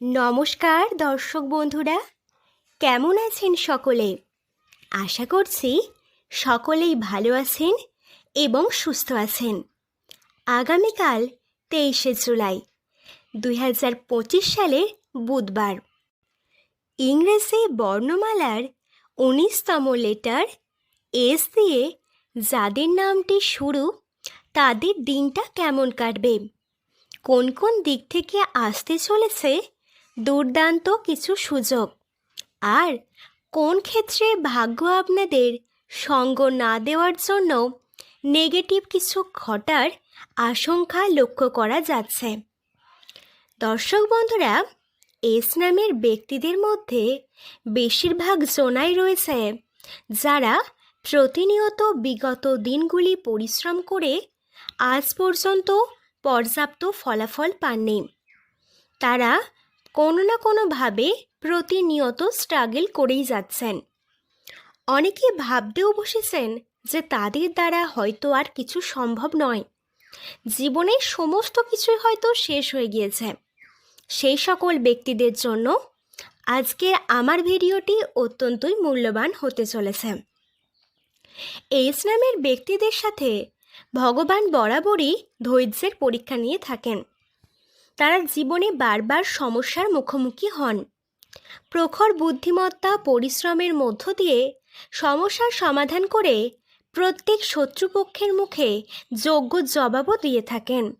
নমস্কার, দর্শক বন্ধুরা। কেমন আছেন সকলে? আশা করছি সকলেই ভালো আছেন এবং সুস্থ আছেন। আগামীকাল তেইশে জুলাই, দুই হাজার পঁচিশ সালের বুধবার। ইংরেজি বর্ণমালার উনিশতম লেটার এস দিয়ে যাদের নামটি শুরু, তাদের দিনটা কেমন কাটবে? কোন কোন দিক থেকে আসতে চলেছে দুর্দান্ত কিছু সুযোগ। আর কোন ক্ষেত্রে ভাগ্য আপনাদের সঙ্গ না দেওয়ার জন্য নেগেটিভ কিছু ঘটার আশঙ্কা লক্ষ্য করা যাচ্ছে। দর্শক বন্ধুরা, এস নামের ব্যক্তিদের মধ্যে বেশিরভাগ জোনাই রয়েছে যারা প্রতিনিয়ত বিগত দিনগুলি পরিশ্রম করে আজ পর্যন্ত পর্যাপ্ত ফলাফল পাননি। তারা কোনো না কোনোভাবে প্রতিনিয়ত স্ট্রাগল করেই যাচ্ছেন। অনেকে ভাবতেও বসেছেন যে তাদের দ্বারা হয়তো আর কিছু সম্ভব নয়। জীবনের সমস্ত কিছুই হয়তো শেষ হয়ে গিয়েছে। সেই সকল ব্যক্তিদের জন্য আজকে আমার ভিডিওটি অত্যন্তই মূল্যবান হতে চলেছে। এইস নামের ব্যক্তিদের সাথে ভগবান বরাবরই ধৈর্যের পরীক্ষা নিয়ে থাকেন। তারা জীবনে বারবার সমস্যার মুখোমুখি হন। প্রখর বুদ্ধিমত্তা, পরিশ্রমের মধ্য দিয়ে সমস্যার সমাধান করে প্রত্যেক শত্রুপক্ষের মুখে যোগ্য জবাবও দিয়ে থাকেন।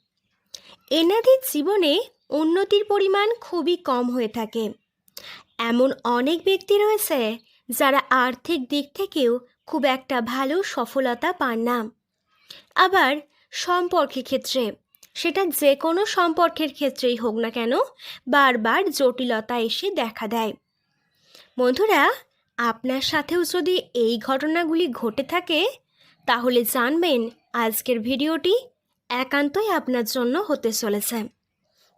এনাদের জীবনে উন্নতির পরিমাণ খুবই কম হয়ে থাকে। এমন অনেক ব্যক্তি রয়েছে যারা আর্থিক দিক থেকেও খুব একটা ভালো সফলতা পান না। আবার সম্পর্কের ক্ষেত্রে সেটা যে কোনো সম্পর্কের ক্ষেত্রেই হোক না কেন, বারবার জটিলতা এসে দেখা দেয়। বন্ধুরা, আপনার সাথেও যদি এই ঘটনাগুলি ঘটে থাকে, তাহলে জানবেন আজকের ভিডিওটি একান্তই আপনার জন্য হতে চলেছে।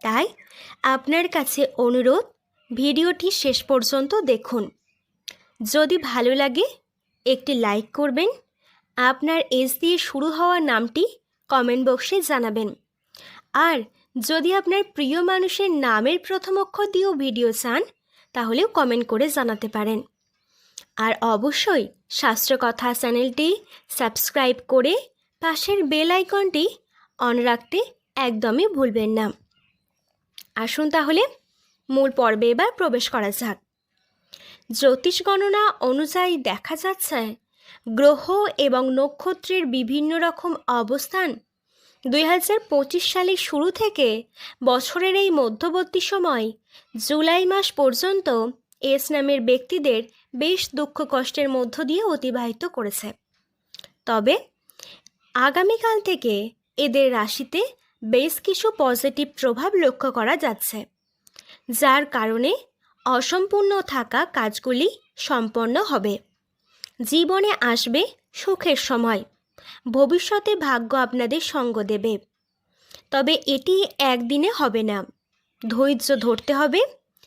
তাই আপনার কাছে অনুরোধ, ভিডিওটি শেষ পর্যন্ত দেখুন। যদি ভালো লাগে, একটি লাইক করবেন। আপনার এস দিয়ে শুরু হওয়া নামটি কমেন্ট বক্সে জানাবেন। আর যদি আপনার প্রিয় মানুষের নামের প্রথম অক্ষর দিয়েও ভিডিও চান, তাহলেও কমেন্ট করে জানাতে পারেন। আর অবশ্যই শাস্ত্রকথা চ্যানেলটি সাবস্ক্রাইব করে পাশের বেল আইকনটি অন রাখতে একদমই ভুলবেন না। আসুন তাহলে মূল পর্বে এবার প্রবেশ করা যাক। জ্যোতিষ গণনা অনুযায়ী দেখা যাচ্ছে, গ্রহ এবং নক্ষত্রের বিভিন্ন রকম অবস্থান দুই হাজার পঁচিশ সালের শুরু থেকে বছরের এই মধ্যবর্তী সময় জুলাই মাস পর্যন্ত এস নামের ব্যক্তিদের বেশ দুঃখ কষ্টের মধ্য দিয়ে অতিবাহিত করেছে। তবে আগামীকাল থেকে এদের রাশিতে বেশ কিছু পজিটিভ প্রভাব লক্ষ্য করা যাচ্ছে, যার কারণে অসম্পূর্ণ থাকা কাজগুলি সম্পন্ন হবে। জীবনে আসবে সুখের সময়। ভবিষ্যতে ভাগ্য আপনাদের সঙ্গ দেবে। তবে এটি একদিনে হবে না। ধৈর্য ধরতে হবে।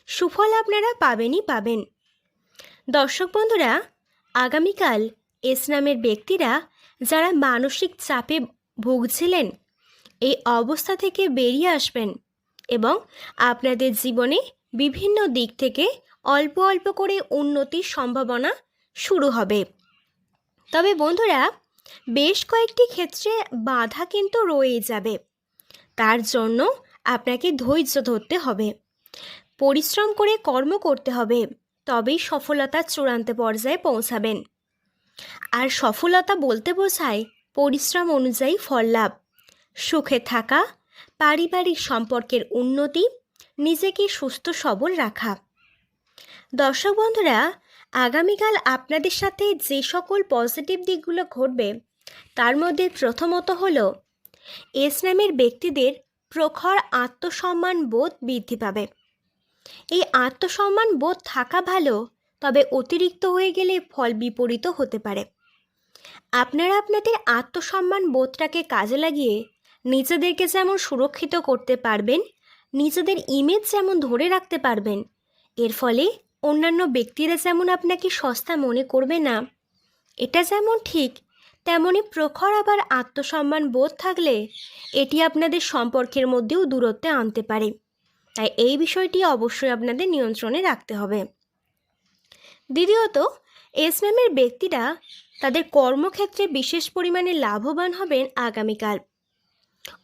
সুফল আপনারা পাবেনই পাবেন। দর্শক বন্ধুরা, আগামীকাল এস নামের ব্যক্তিরা যারা মানসিক চাপে ভুগছিলেন, এই অবস্থা থেকে বেরিয়ে আসবেন এবং আপনাদের জীবনে বিভিন্ন দিক থেকে অল্প অল্প করে উন্নতির সম্ভাবনা শুরু হবে। তবে বন্ধুরা বেশ কয়েকটি ক্ষেত্রে বাধা কিন্তু রয়েই যাবে। তার জন্য আপনাকে ধৈর্য ধরতে হবে। পরিশ্রম করে কর্ম করতে হবে, তবেই সফলতার চূড়ান্ত পর্যায়ে পৌঁছাবেন। আর সফলতা বলতে বোঝায় পরিশ্রম অনুযায়ী ফল লাভ। সুখে থাকা, পারিবারিক সম্পর্কের উন্নতি, নিজেকে সুস্থ সবল রাখা। দর্শক বন্ধুরা আগামীকাল আপনাদের সাথে যে সকল পজিটিভ দিকগুলো ঘটবে, তার মধ্যে প্রথমত হল, এস নামের ব্যক্তিদের প্রখর আত্মসম্মান বোধ বৃদ্ধি পাবে। এই আত্মসম্মান বোধ থাকা ভালো, তবে অতিরিক্ত হয়ে গেলে ফল বিপরীত হতে পারে। আপনারা আপনাদের আত্মসম্মান বোধটাকে কাজে লাগিয়ে নিজেদেরকে যেমন সুরক্ষিত করতে পারবেন, নিজেদের ইমেজ যেমন ধরে রাখতে পারবেন, এর ফলে অন্যান্য ব্যক্তিরা যেমন আপনাকে সস্তা মনে করবে না, এটা যেমন ঠিক, তেমনি প্রখর আবার আত্মসম্মান বোধ থাকলে এটি আপনাদের সম্পর্কের মধ্যেও দূরত্বে আনতে পারে। তাই এই বিষয়টি অবশ্যই আপনাদের নিয়ন্ত্রণে রাখতে হবে। দ্বিতীয়ত, এস এসএমের ব্যক্তিরা তাদের কর্মক্ষেত্রে বিশেষ পরিমাণে লাভবান হবেন আগামীকাল।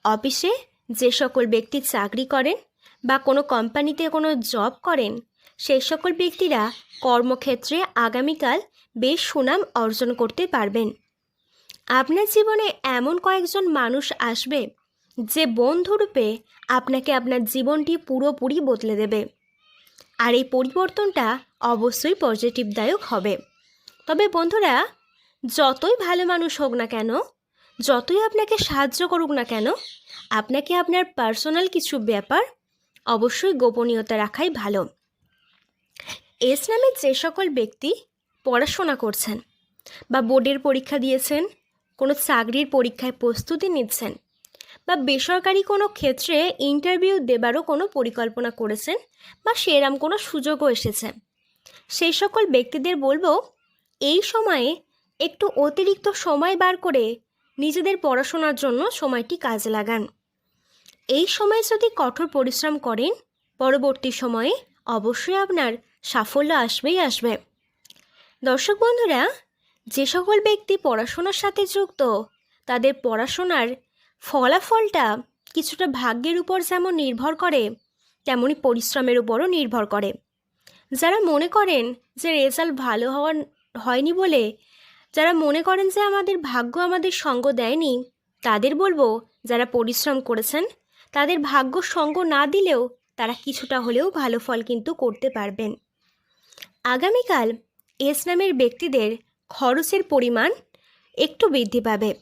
অফিসে যে সকল ব্যক্তি চাকরি করেন বা কোনো কোম্পানিতে কোনো জব করেন সেই সকল ব্যক্তিরা কর্মক্ষেত্রে আগামীকাল বেশ সুনাম অর্জন করতে পারবেন। আপনার জীবনে এমন কয়েকজন মানুষ আসবে যে বন্ধুরূপে আপনাকে আপনার জীবনটি পুরোপুরি বদলে দেবে। আর এই পরিবর্তনটা অবশ্যই পজিটিভদায়ক হবে। তবে বন্ধুরা, যতই ভালো মানুষ হোক না কেন, যতই আপনাকে সাহায্য করুক না কেন, আপনাকে আপনার পার্সোনাল কিছু ব্যাপার অবশ্যই গোপনীয়তা রাখাই ভালো। এস নামের যে সকল ব্যক্তি পড়াশোনা করছেন বা বোর্ডের পরীক্ষা দিয়েছেন, কোনো চাকরির পরীক্ষায় প্রস্তুতি নিচ্ছেন বা বেসরকারি কোনো ক্ষেত্রে ইন্টারভিউ দেবারও কোনো পরিকল্পনা করেছেন বা সেরাম কোনো সুযোগও এসেছে। সেই সকল ব্যক্তিদের বলব, এই সময়ে একটু অতিরিক্ত সময় বার করে নিজেদের পড়াশোনার জন্য সময়টি কাজে লাগান। এই সময়ে যদি কঠোর পরিশ্রম করেন, পরবর্তী সময়ে অবশ্যই আপনার সাফল্য আসবেই আসবে। দর্শক বন্ধুরা, যে সকল ব্যক্তি পড়াশোনার সাথে যুক্ত, তাদের পড়াশোনার ফলাফলটা কিছুটা ভাগ্যের উপর যেমন নির্ভর করে তেমনই পরিশ্রমের উপরও নির্ভর করে। যারা মনে করেন যে রেজাল্ট ভালো হওয়ার, হয়নি বলে, যারা মনে করেন যে আমাদের ভাগ্য আমাদের সঙ্গ দেয়নি, তাদের বলব, যারা পরিশ্রম করেছেন, তাদের ভাগ্য সঙ্গ না দিলেও তারা কিছুটা হলেও ভালো ফল কিন্তু করতে পারবেন। আগামীকাল এস নামের ব্যক্তিদের খরচের পরিমাণ একটু বৃদ্ধি পাবে।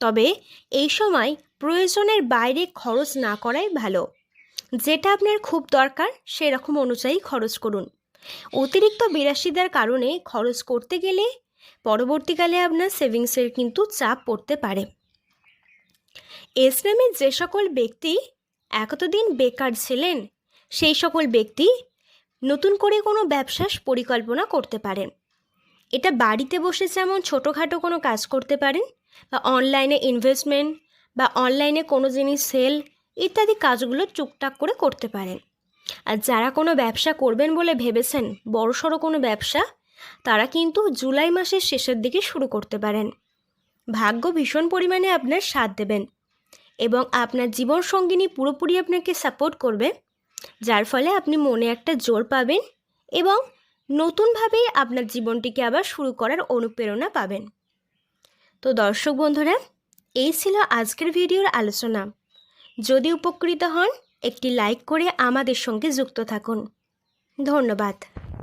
তবে এই সময় প্রয়োজনের বাইরে খরচ না করাই ভালো। যেটা আপনার খুব দরকার সেরকম অনুযায়ী খরচ করুন। অতিরিক্ত বিলাসিতার কারণে খরচ করতে গেলে পরবর্তীকালে আপনার সেভিংসের কিন্তু চাপ পড়তে পারে। এস নামের যে সকল ব্যক্তি এতদিন বেকার ছিলেন, সেই সকল ব্যক্তি নতুন করে কোনো ব্যবসার পরিকল্পনা করতে পারেন। এটা বাড়িতে বসে যেমন ছোটোখাটো কোনো কাজ করতে পারেন বা অনলাইনে ইনভেস্টমেন্ট বা অনলাইনে কোনো জিনিস সেল ইত্যাদি কাজগুলো টুকটাক করে করতে পারেন। আর যারা কোনো ব্যবসা করবেন বলে ভেবেছেন বড়সড় কোনো ব্যবসা, তারা কিন্তু জুলাই মাসের শেষের দিকে শুরু করতে পারেন। ভাগ্য ভীষণ পরিমাণে আপনার সাথ দেবেন এবং আপনার জীবন সঙ্গিনী পুরোপুরি আপনাকে সাপোর্ট করবে যার ফলে আপনি মনে একটা জোর পাবেন এবং নতুনভাবে আপনার জীবনটিকে আবার শুরু করার অনুপ্রেরণা পাবেন। তো দর্শক বন্ধুরা, এই ছিল আজকের ভিডিওর আলোচনা। যদি উপকৃত হন, একটি লাইক করে আমাদের সঙ্গে যুক্ত থাকুন। ধন্যবাদ।